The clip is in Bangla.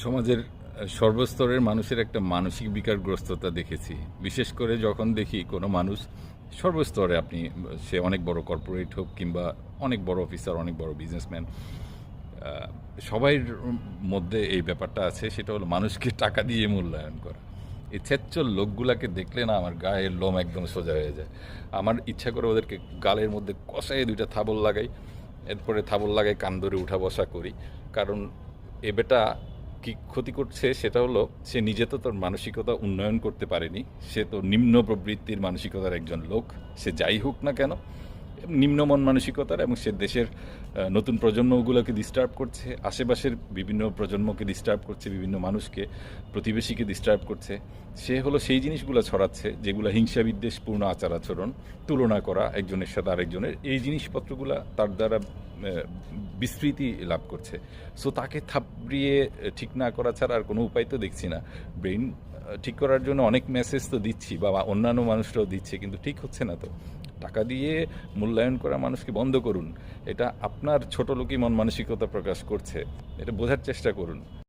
সমাজের সর্বস্তরের মানুষের একটা মানসিক বিকারগ্রস্ততা দেখেছি। বিশেষ করে যখন দেখি কোনো মানুষ, সর্বস্তরে আপনি, সে অনেক বড় কর্পোরেট হোক কিংবা অনেক বড় অফিসার, অনেক বড় বিজনেসম্যান সবাই মধ্যে এই ব্যাপারটা আছে, সেটা হলো মানুষকে টাকা দিয়ে মূল্যায়ন করা। এই ছেচ্চল লোকগুলাকে দেখলে না আমার গায়ের লোম একদম সোজা হয়ে যায়। আমার ইচ্ছা করে ওদেরকে গালের মধ্যে কষায় দুইটা থাবল লাগাই, এরপরে থাবল লাগাই কান ধরে উঠা বসা করি। কারণ এ বেটা কি ক্ষতি করছে সেটা হলো, সে নিজে তো তার মানসিকতা উন্নয়ন করতে পারেনি, সে তো নিম্ন প্রবৃত্তির মানসিকতার একজন লোক, সে যাই হোক না কেন নিম্নমন মানসিকতার এবং সে দেশের নতুন প্রজন্মগুলোকে ডিস্টার্ব করছে, আশেপাশের বিভিন্ন প্রজন্মকে ডিস্টার্ব করছে, বিভিন্ন মানুষকে, প্রতিবেশীকে ডিস্টার্ব করছে। সে হলো সেই জিনিসগুলো ছড়াচ্ছে যেগুলো হিংসা বিদ্বেষপূর্ণ আচার আচরণ তুলনা করা, একজনের সাথে আরেকজনের। এই জিনিসপত্রগুলো তার দ্বারা বিস্তৃতি লাভ করছে। সো তাকে থাপড়িয়ে ঠিক না করা ছাড়া আর কোনো উপায় তো দেখছি না। ব্রেইন ঠিক করার জন্য অনেক মেসেজ তো দিচ্ছি বা অন্যান্য মানুষরাও দিচ্ছে, কিন্তু ঠিক হচ্ছে না তো। টাকা দিয়ে মূল্যায়ন করা মানুষকে বন্ধ করুন। এটা আপনার ছোট লোকই মন মানসিকতা প্রকাশ করছে। এটা বোঝার চেষ্টা করুন।